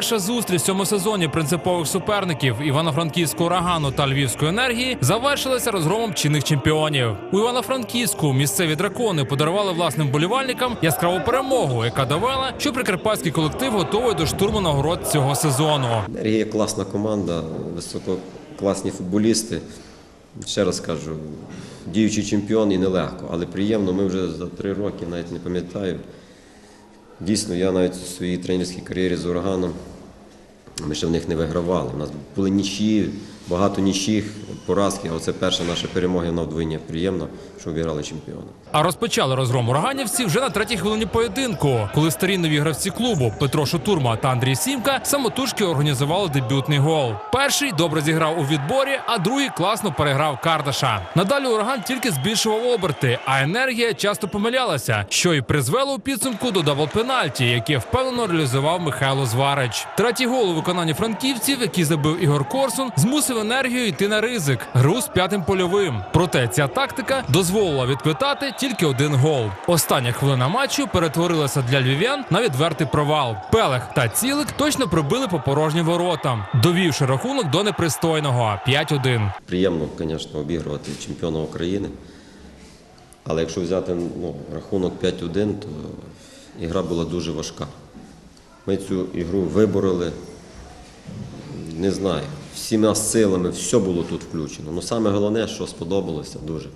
Перша зустріч в цьому сезоні принципових суперників Івано-Франківського урагану та Львівської енергії завершилася розгромом чинних чемпіонів. У Івано-Франківську місцеві дракони подарували власним болівальникам яскраву перемогу, яка довела, що прикарпатський колектив готовий до штурму нагород цього сезону. Енергія класна команда, висококласні футболісти. Ще раз кажу, діючий чемпіон і нелегко, але приємно. Ми вже за три роки, навіть не пам'ятаю. Дійсно, я навіть у своїй тренерській кар'єрі з ураганом. Ми ще в них не вигравали. У нас були нічі, багато нічих, поразки, а оце перша наша перемога вона вдвоє приємно, що обіграли чемпіона. А розпочали розгром ураганівців вже на третій хвилині поєдинку, коли старі нові гравці клубу Петро Шутурма та Андрій Сімка самотужки організували дебютний гол. Перший добре зіграв у відборі, а другий класно переграв Кардаша. Надалі ураган тільки збільшував оберти, а енергія часто помилялася, що й призвело у підсумку до дабл-пенальті, яке впевнено реалізував Михайло Зварич. Третій гол у виконанні франківців, який забив Ігор Корсун, змусив енергію йти на ризик. Гру з п'ятим польовим. Проте ця тактика дозволила відквитати тільки один гол. Остання хвилина матчу перетворилася для львів'ян на відвертий провал. Пелех та цілик точно пробили по порожнім воротам, довівши рахунок до непристойного 5-1. Приємно, звісно, обігрувати чемпіона України. Але якщо взяти ну, рахунок 5-1, то ігра була дуже важка. Ми цю ігру вибороли, не знаю, всіма силами, все було тут включено. Ну саме головне, що сподобалося дуже.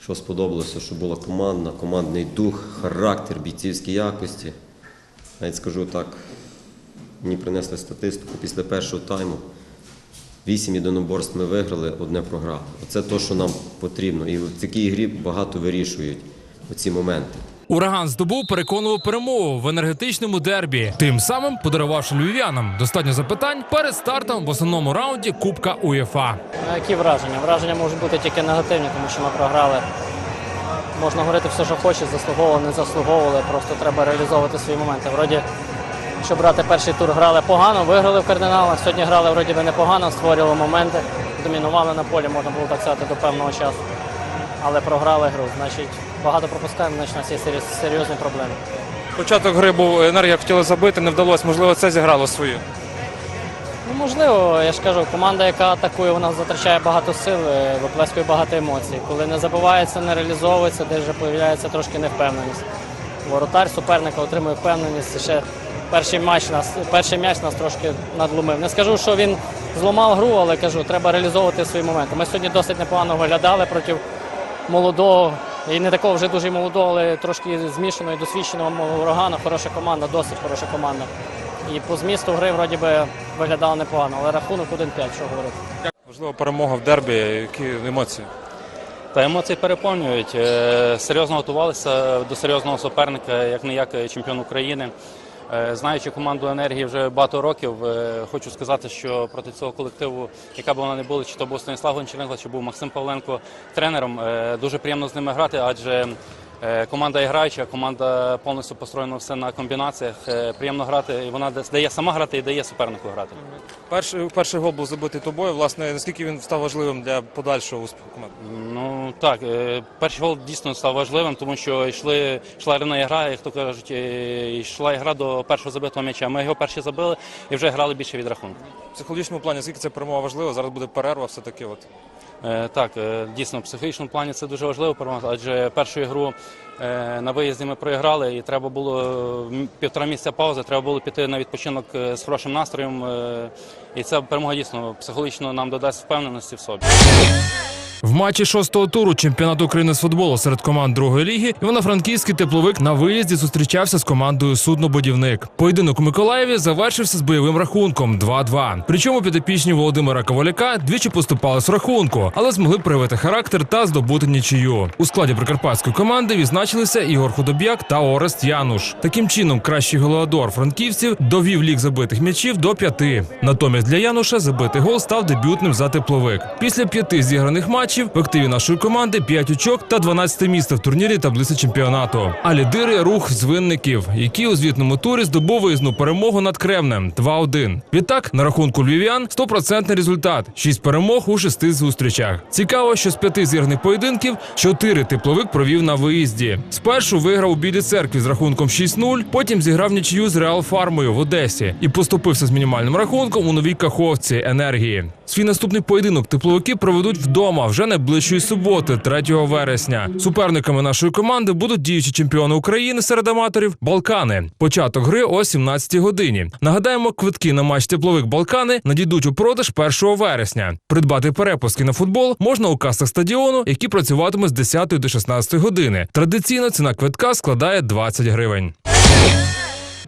Що сподобалося, що була командна, командний дух, характер, бійцівські якості. Навіть скажу так, мені принесли статистику після першого тайму. Вісім єдиноборств ми виграли, одне програли. Оце те, що нам потрібно. І в такій грі багато вирішують оці моменти. Ураган здобув переконливу перемогу в енергетичному дербі, тим самим подарувавши львів'янам достатньо запитань перед стартом в основному раунді Кубка УЄФА. Які враження? Враження можуть бути тільки негативні, тому що ми програли. Можна говорити все, що хочеш, заслуговували, не заслуговували, просто треба реалізовувати свої моменти. Вроді, якщо брати перший тур, грали погано, виграли в кардиналах. Сьогодні грали вроді би непогано, створювали моменти, домінували на полі, можна було так сказати, до певного часу. Але програли гру. Значить, багато пропускаємо, значить у нас є серйоз- серйозні проблеми. Початок гри був енергія хотіла забити, не вдалося. Можливо, це зіграло свою. Ну, можливо, я ж кажу, команда, яка атакує, вона затрачає багато сил, е, виплескує багато емоцій. Коли не забувається, не реалізовується, десь вже появляється трошки невпевненість. Воротар суперника отримує впевненість. Ще перший матч нас, перший м'яч нас трошки надломив. Не скажу, що він зламав гру, але кажу, треба реалізовувати свої моменти. Ми сьогодні досить непогано виглядали проти молодого. І не такого вже дуже молодого, але трошки змішаного і досвідченого урагана. Хороша команда, досить хороша команда. І по змісту гри вроді би виглядало непогано, але рахунок 1-5, що говорити. Можливо, перемога в дербі. Які емоції? Та емоції переповнюють. Е, Серйозно готувалися до серйозного суперника, як не як чемпіон України. Е, Знаючи команду енергії вже багато років, е, хочу сказати, що проти цього колективу, яка б вона не була, чи то був Станіслав Гончаренко, чи був Максим Павленко тренером, е, дуже приємно з ними грати, адже команда іграюча, команда повністю построєна все на комбінаціях. Е, Приємно грати, і вона дає сама грати і дає супернику грати. Перший, перший гол був забитий тобою. Власне, наскільки він став важливим для подальшого успіху команди? Ну так, е, перший гол дійсно став важливим, тому що йшли, йшла рівна гра, як то кажуть, е, йшла гра до першого забитого м'яча. Ми його перші забили і вже грали більше від рахунку. В психологічному плані, наскільки це перемога важлива? Зараз буде перерва, все-таки. От. Е, Так, е, дійсно, в психологічному плані це дуже важливо, адже першу ігру е, на виїзді ми проіграли, і треба було півтора місяця паузи, треба було піти на відпочинок з хорошим настроєм. І ця перемога дійсно психологічно нам додасть впевненості в собі. В матчі шостого туру чемпіонату України з футболу серед команд другої ліги Івано-Франківський тепловик на виїзді зустрічався з командою Суднобудівник. Поєдинок у Миколаєві завершився з бойовим рахунком 2-2. Причому підопічні Володимира Коваляка двічі поступали з рахунку, але змогли проявити характер та здобути нічию. У складі прикарпатської команди відзначилися Ігор Худоб'як та Орест Януш. Таким чином, кращий голеадор франківців довів лік забитих м'ячів до п'яти. Натомість для Януша забитий гол став дебютним за тепловик. Після п'яти зіграних матчів матчів. В активі нашої команди 5 очок та 12 місце в турнірі таблиці чемпіонату. А лідири рух з винників, який у звітному турі здобув виїзну перемогу над Кремнем 2-1. Відтак на рахунку львів'ян 100% результат: 6 перемог у 6 зустрічах. Цікаво, що з п'яти зіграних поєдинків 4 тепловик провів на виїзді. Спершу виграв у білій церкві з рахунком 6-0, потім зіграв нічию з Реал Фармою в Одесі і поступився з мінімальним рахунком у новій каховці енергії. Свій наступний поєдинок тепловики проведуть вдома вже найближчої суботи, 3 вересня. Суперниками нашої команди будуть діючі чемпіони України серед аматорів Балкани. Початок гри о 17 годині. Нагадаємо, квитки на матч тепловик Балкани надійдуть у продаж 1 вересня. Придбати перепуски на футбол можна у касах стадіону, які працюватимуть з 10 до 16 години. Традиційно ціна квитка складає 20 гривень.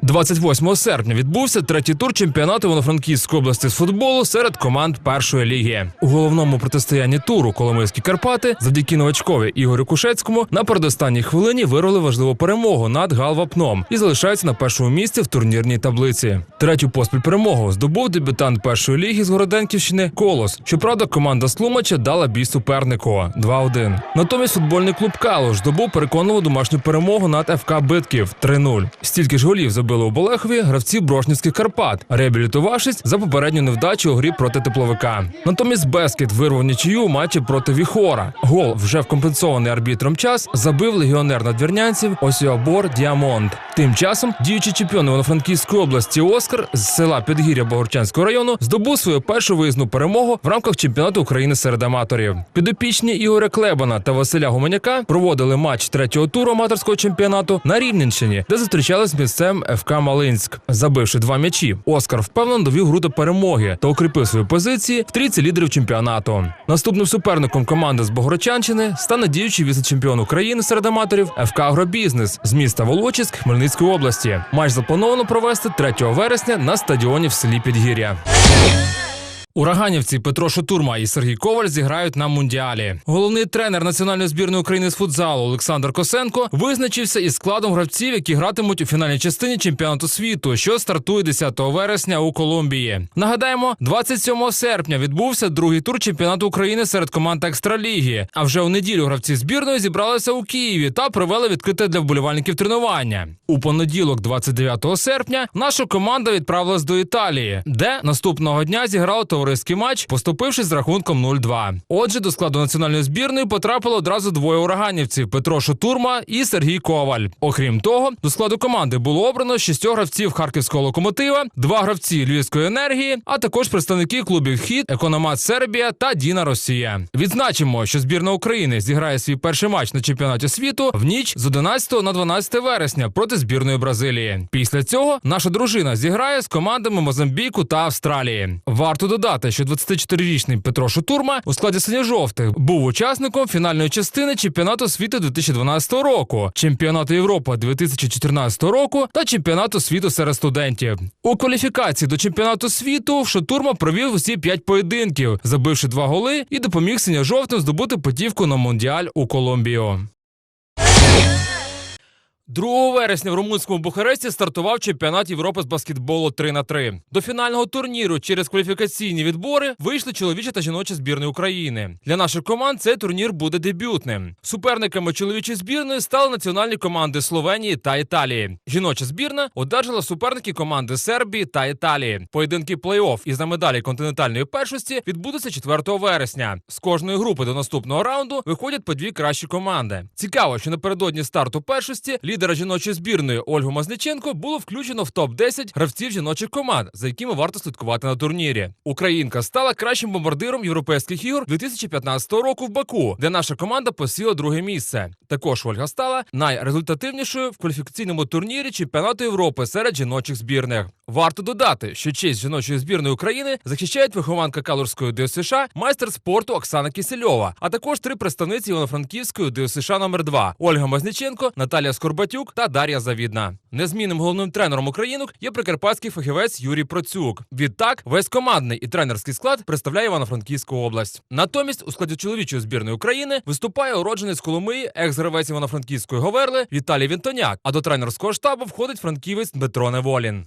28 серпня відбувся третій тур чемпіонату Івано-Франківської області з футболу серед команд першої ліги. У головному протистоянні туру Коломийські Карпати завдяки новачкові Ігорю Кушецькому на передостанній хвилині вирвали важливу перемогу над Галвапном і залишаються на першому місці в турнірній таблиці. Третю поспіль перемогу здобув дебютант першої ліги з Городенківщини Колос. Щоправда, команда Слумача дала бій супернику 2-1. Натомість футбольний клуб Калуш здобув переконливу домашню перемогу над ФК Битків 3-0. Стільки ж голів забили у Болехові гравці Брошнівських Карпат, реабілітувавшись за попередню невдачу у грі проти тепловика. Натомість Бескет вирвав нічию у матчі проти Віхора. Гол вже в компенсований арбітром час забив легіонер надвірнянців Осіобор Діамонт. Тим часом діючий чемпіон Івано-Франківської області Оскар з села Підгір'я Богорчанського району здобув свою першу виїзну перемогу в рамках чемпіонату України серед аматорів. Підопічні Ігоря Клебана та Василя Гуменяка проводили матч третього туру аматорського чемпіонату на Рівненщині, де зустрічались з місцем ФК Малинськ. Забивши два м'ячі, Оскар впевнено довів гру до перемоги та укріпив свої позиції в трійці лідерів чемпіонату. Наступним суперником команди з Богородчанщини стане діючий віце-чемпіон України серед аматорів ФК Агробізнес з міста Волочиськ Хмельницької області. Матч заплановано провести 3 вересня на стадіоні в селі Підгір'я. Ураганівці Петро Шотурма і Сергій Коваль зіграють на мундіалі. Головний тренер національної збірної України з футзалу Олександр Косенко визначився із складом гравців, які гратимуть у фінальній частині чемпіонату світу, що стартує 10 вересня у Колумбії. Нагадаємо, 27 серпня відбувся другий тур чемпіонату України серед команд екстраліги. А вже у неділю гравці збірної зібралися у Києві та провели відкрите для вболівальників тренування. У понеділок, 29 серпня, наша команда відправилась до Італії, де наступного дня зіграла товариський матч, поступившись з рахунком 0-2. Отже, до складу національної збірної потрапило одразу двоє ураганівців: Петро Шотурма і Сергій Коваль. Окрім того, до складу команди було обрано шістьох гравців харківського локомотива, два гравці львівської енергії, а також представники клубів Хід, Економат Сербія та Діна Росія. Відзначимо, що збірна України зіграє свій перший матч на чемпіонаті світу в ніч з 11 на 12 вересня проти збірної Бразилії. Після цього наша дружина зіграє з командами Мозамбіку та Австралії. Варто додати, що 24-річний Петро Шутурма у складі синьо-жовтих був учасником фінальної частини чемпіонату світу 2012 року, чемпіонату Європи 2014 року та чемпіонату світу серед студентів. У кваліфікації до чемпіонату світу Шутурма провів усі п'ять поєдинків, забивши два голи і допоміг синьо-жовтим здобути путівку на мундіаль у Колумбію. 2 вересня в румунському Бухаресті стартував чемпіонат Європи з баскетболу 3 на 3 До фінального турніру через кваліфікаційні відбори вийшли чоловічі та жіночі збірної України. Для наших команд цей турнір буде дебютним. Суперниками чоловічої збірної стали національні команди Словенії та Італії. Жіноча збірна одержала суперники команди Сербії та Італії. Поєдинки плей-офф із за медалі континентальної першості відбудуться 4 вересня. З кожної групи до наступного раунду виходять по дві кращі команди. Цікаво, що напередодні старту першості лідера жіночої збірної Ольгу Мазниченко було включено в топ 10 гравців жіночих команд, за якими варто слідкувати на турнірі. Українка стала кращим бомбардиром європейських ігор 2015 року в Баку, де наша команда посіла друге місце. Також Ольга стала найрезультативнішою в кваліфікаційному турнірі чемпіонату Європи серед жіночих збірних. Варто додати, що честь жіночої збірної України захищають вихованка Калурської ДЮСШ, майстер спорту Оксана Кисельова, а також три представниці Івано-Франківської ДЮСШ номер 2 Ольга Мазниченко, Наталія Скорбатюк та Дар'я Завідна. Незмінним головним тренером українок є прикарпатський фахівець Юрій Процюк. Відтак, весь командний і тренерський склад представляє Івано-Франківську область. Натомість у складі чоловічої збірної України виступає уродженець Коломиї, екс-гравець Івано-Франківської Говерли Віталій Вінтоняк. А до тренерського штабу входить франківець Дмитро Неволін.